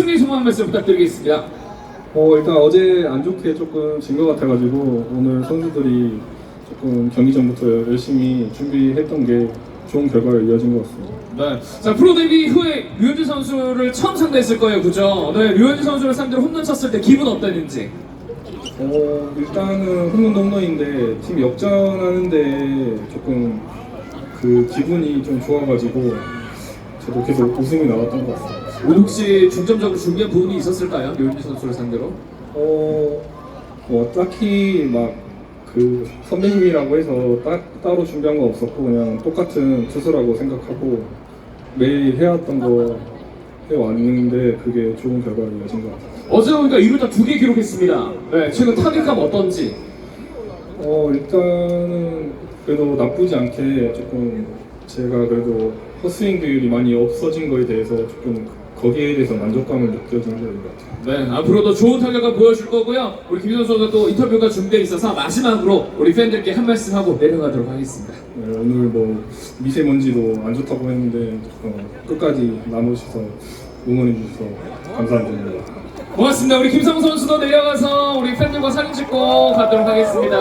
승리 한 말씀 부탁드리겠습니다. 어 일단 어제 안 좋게 조금 진 것 같아가지고 오늘 선수들이 조금 경기 전부터 열심히 준비했던 게 좋은 결과로 이어진 것 같습니다. 네. 자, 프로 데뷔 후에 류현진 선수를 처음 상대했을 거예요, 그죠? 네, 류현진 선수를 상대로 홈런 쳤을 때 기분 어땠는지. 어 일단은 홈런도 홈런인데 팀 역전하는데 조금 그 기분이 좀 좋아가지고 저도 계속 웃음이 나왔던 것 같습니다. 오늘 혹시 중점적으로 준비한 부분이 있었을까요? 류현진 선수를 상대로? 어, 뭐 딱히 막 그 선배님이라고 해서 따, 따로 준비한 거 없었고 그냥 똑같은 투수라고 생각하고 매일 해왔던 거 해왔는데 그게 좋은 결과를 이어진 것 같아요. 어제 보니까 2루타 두개 기록했습니다. 네, 최근 타격감 어떤지. 어 일단은 그래도 나쁘지 않게 조금 제가 그래도 헛스윙 비율이 많이 없어진 거에 대해서 조금 거기에 대해서 만족감을 느껴지는 것 같아요. 네, 앞으로도 좋은 타격을 보여줄 거고요. 우리 김선 선수가 또 인터뷰가 준비되어 있어서 마지막으로 우리 팬들께 한 말씀 하고 내려가도록 하겠습니다. 네, 오늘 뭐 미세먼지도 안 좋다고 했는데 어, 끝까지 남으셔서 응원해 주셔서 감사드립니다. 고맙습니다. 우리 김성 선수도 내려가서 우리 팬들과 사진 찍고 가도록 하겠습니다.